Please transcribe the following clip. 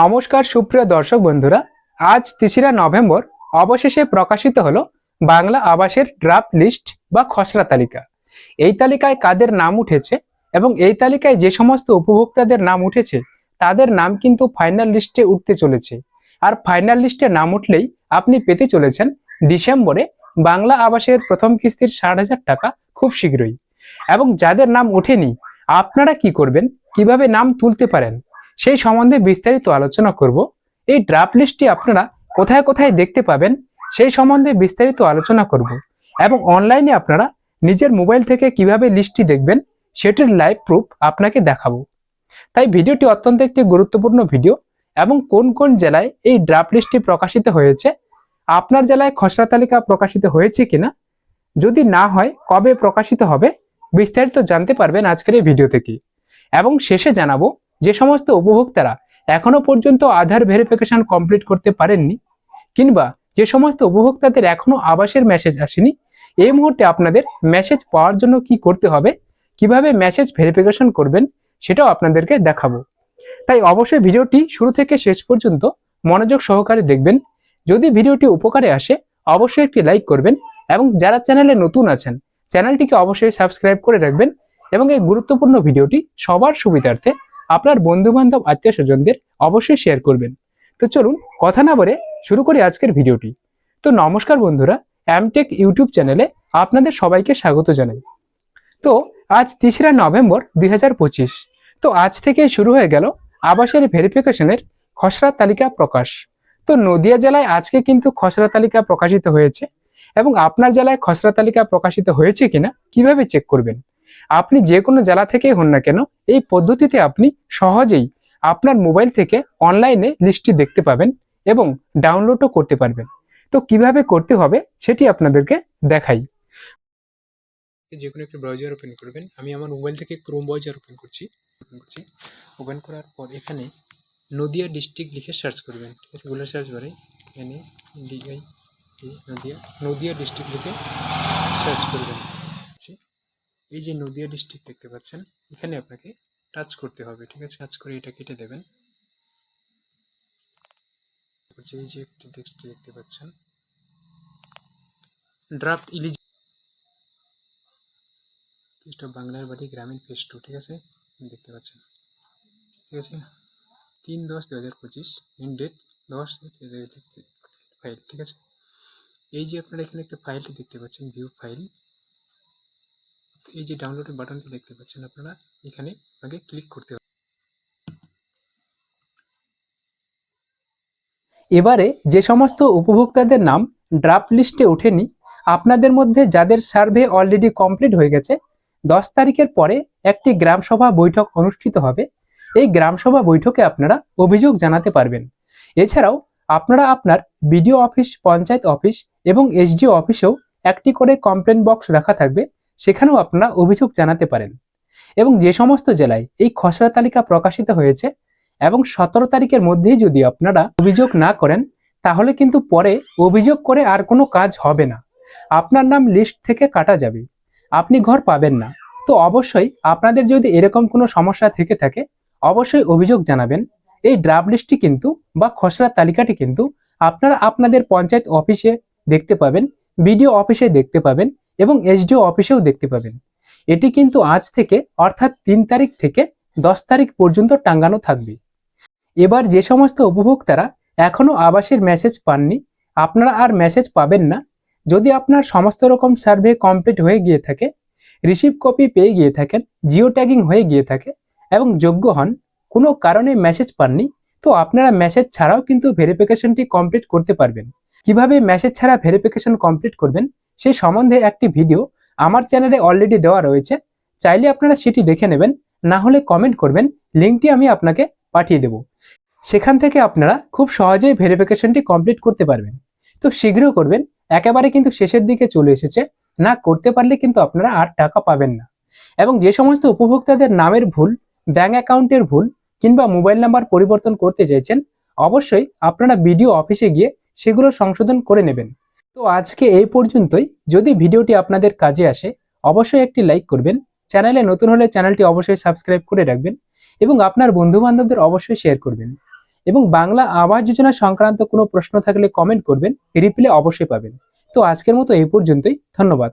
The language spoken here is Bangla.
নমস্কার, সুপ্রিয় দর্শক বন্ধুরা। আজ তেসরা নভেম্বর, অবশেষে প্রকাশিত হলো বাংলা আবাসের ড্রাফট লিস্ট বা খসড়া তালিকা। এই তালিকায় কাদের নাম উঠেছে এবং এই তালিকায় যে সমস্ত উপভোক্তাদের নাম উঠেছে, তাদের নাম কিন্তু ফাইনাল লিস্টে উঠতে চলেছে। আর ফাইনাল লিস্টে নাম উঠলেই আপনি পেতে চলেছেন ডিসেম্বরে বাংলা আবাসের প্রথম কিস্তির ষাট হাজার টাকা খুব শীঘ্রই। এবং যাদের নাম ওঠেনি, আপনারা কি করবেন? কীভাবে নাম তুলতে পারেন? সেই সম্বন্ধে বিস্তারিত আলোচনা করব। এই ড্রাফট লিস্টটি আপনারা কোথায় কোথায় দেখতে পাবেন, সেই সম্বন্ধে বিস্তারিত আলোচনা করব এবং অনলাইনে আপনারা নিজের মোবাইল থেকে কীভাবে লিস্টটি দেখবেন, সেটির লাইভ প্রুফ আপনাকে দেখাবো। তাই ভিডিওটি অত্যন্ত একটি গুরুত্বপূর্ণ ভিডিও এবং কোন কোন জেলায় এই ড্রাফট লিস্টটি প্রকাশিত হয়েছে, আপনার জেলায় খসড়া তালিকা প্রকাশিত হয়েছে কিনা, যদি না হয় কবে প্রকাশিত হবে, বিস্তারিত জানতে পারবেন আজকের এই ভিডিও থেকে। এবং শেষে জানাব যে সমস্ত উপভোক্তারা এখনও পর্যন্ত আধার ভেরিফিকেশন কমপ্লিট করতে পারেননি, কিংবা যে সমস্ত উপভোক্তাদের এখনও আবাসের মেসেজ আসেনি, এই মুহূর্তে আপনাদের মেসেজ পাওয়ার জন্য কি করতে হবে, কীভাবে মেসেজ ভেরিফিকেশন করবেন সেটাও আপনাদেরকে দেখাবো। তাই অবশ্যই ভিডিওটি শুরু থেকে শেষ পর্যন্ত মনোযোগ সহকারে দেখবেন। যদি ভিডিওটি উপকারে আসে, অবশ্যই একটি লাইক করবেন এবং যারা চ্যানেলে নতুন আছেন, চ্যানেলটিকে অবশ্যই সাবস্ক্রাইব করে রাখবেন এবং এই গুরুত্বপূর্ণ ভিডিওটি সবার সুবিধার্থে আপনার বন্ধু বান্ধব আত্মীয় স্বজনদের অবশ্যই শেয়ার করবেন। তো চলুন কথা না বলে শুরু করি আজকের ভিডিওটি। তো নমস্কার বন্ধুরা অ্যামটেক ইউটিউব চ্যানেলে আপনাদের সবাইকে স্বাগত জানাই। তো আজ তেসরা নভেম্বর দুই হাজার পঁচিশ। তো আজ থেকে শুরু হয়ে গেল আবাসের ভেরিফিকেশনের খসড়া তালিকা প্রকাশ। তো নদিয়া জেলায় আজকে কিন্তু খসড়া তালিকা প্রকাশিত হয়েছে এবং আপনার জেলায় খসড়া তালিকা প্রকাশিত হয়েছে কিনা কীভাবে চেক করবেন? আপনি যে কোনো জেলা থেকে হন না কেন, এই পদ্ধতিতে আপনি সহজেই আপনার মোবাইল থেকে অনলাইনে লিস্টটি দেখতে পাবেন এবং ডাউনলোডও করতে পারবেন। তো কীভাবে করতে হবে সেটি আপনাদেরকে দেখাই। যে কোনো একটা ব্রাউজার ওপেন করবেন। আমি আমার মোবাইল থেকে ক্রোম ব্রাউজার ওপেন করছি। ওপেন করছি। ওপেন করার পর এখানে নদিয়া ডিস্ট্রিক্ট লিখে সার্চ করবেন। ঠিক আছে গুগল সার্চ বারে এখানে ডিআই নদিয়া নদিয়া ডিস্ট্রিক্ট লিখে সার্চ করবেন। এই যে নদিয়া ডিস্ট্রিক্ট দেখতে পাচ্ছেন, এখানে আপনাকে টাচ করতে হবে, ঠিক আছে? টাচ করে এটা কেটে দেবেন। এই যে একটি টেক্সট দেখতে পাচ্ছেন। ড্রাফট ইলিজ এটা বাংলার বাড়ি গ্রামীণ ফেস টু ঠিক আছে? দেখতে পাচ্ছেন। ঠিক আছে? তিন দশ দু হাজার পঁচিশ ইন ডেট দশ ফাইল ঠিক আছে? এই যে আপনারা এখানে একটা ফাইলটি দেখতে পাচ্ছেন ভিউ ফাইল এই যে ডাউনলোডের বাটনটি দেখতে পাচ্ছেন আপনারা, এখানে আপনাকে ক্লিক করতে হবে। এবারে যে সমস্ত উপভোক্তাদের নাম ড্রাফট লিস্টে ওঠেনি, আপনাদের মধ্যে যাদের সার্ভে অলরেডি কমপ্লিট হয়ে গেছে, দশ তারিখের পরে একটি গ্রামসভা বৈঠক অনুষ্ঠিত হবে। এই গ্রামসভা বৈঠকে আপনারা অভিযোগ জানাতে পারবেন। এছাড়াও আপনারা আপনার বিডিও অফিস, পঞ্চায়েত অফিস এবং এসডিও অফিসেও একটি করে কমপ্লেন বক্স রাখা থাকবে। সেখানেও আপনারা অভিযোগ জানাতে পারেন। এবং যে সমস্ত জেলায় এই খসড়া তালিকা প্রকাশিত হয়েছে এবং সতেরো তারিখের মধ্যেই যদি আপনারা অভিযোগ না করেন, তাহলে কিন্তু পরে অভিযোগ করে আর কোনো কাজ হবে না। আপনার নাম লিস্ট থেকে কাটা যাবে। আপনি ঘর পাবেন না। তো অবশ্যই আপনাদের যদি এরকম কোনো সমস্যা থেকে থাকে, অবশ্যই অভিযোগ জানাবেন। এই ড্রাফট লিস্টটি কিন্তু বা খসড়া তালিকাটি কিন্তু আপনারা আপনাদের পঞ্চায়েত অফিসে দেখতে পাবেন, বিডিও অফিসে দেখতে পাবেন। এবং এসডিও অফিসেও দেখতে পাবেন। এটি কিন্তু আজ থেকে, অর্থাৎ তিন তারিখ থেকে দশ তারিখ পর্যন্ত টাঙ্গানো থাকবে। এবার যে সমস্ত উপভোক্তারা এখনও আবাসের মেসেজ পাননি, আপনারা আর মেসেজ পাবেন না। যদি আপনার সমস্ত রকম সার্ভে কমপ্লিট হয়ে গিয়ে থাকে রিসিভ কপি পেয়ে গিয়ে থাকেন জিও ট্যাগিং হয়ে গিয়ে থাকে এবং যোগ্য হন, কোনো কারণে মেসেজ পাননি, তো আপনারা মেসেজ ছাড়াও কিন্তু ভেরিফিকেশনটি কমপ্লিট করতে পারবেন। কীভাবে মেসেজ ছাড়া ভেরিফিকেশন কমপ্লিট করবেন সেই সম্বন্ধে একটি ভিডিও আমার চ্যানেলে অলরেডি দেওয়া রয়েছে। চাইলে আপনারা সেটি দেখে নেবেন, না হলে কমেন্ট করবেন লিঙ্কটি আমি আপনাকে পাঠিয়ে দেব। সেখান থেকে আপনারা খুব সহজেই ভেরিফিকেশনটি কমপ্লিট করতে পারবেন। তো শীঘ্র করবেন, একেবারে কিন্তু শেষের দিকে চলে এসেছে, না করতে পারলে কিন্তু আপনারা আর টাকা পাবেন না। এবং যে সমস্ত উপভোক্তাদের নামের ভুল ব্যাঙ্ক অ্যাকাউন্টের ভুল, কিংবা মোবাইল নাম্বার পরিবর্তন করতে চাইছেন, অবশ্যই আপনারা বিডিও অফিসে গিয়ে সেগুলো সংশোধন করে নেবেন। তো আজকে এই পর্যন্তই। যদি ভিডিওটি আপনাদের কাজে আসে, অবশ্যই একটি লাইক করবেন। চ্যানেলে নতুন হলে চ্যানেলটি অবশ্যই সাবস্ক্রাইব করে রাখবেন এবং আপনার বন্ধু বান্ধবদের অবশ্যই শেয়ার করবেন। এবং বাংলা আবাস যোজনা সংক্রান্ত কোনো প্রশ্ন থাকলে কমেন্ট করবেন, রিপ্লাই অবশ্যই পাবেন। তো আজকের মতো এই পর্যন্তই। ধন্যবাদ।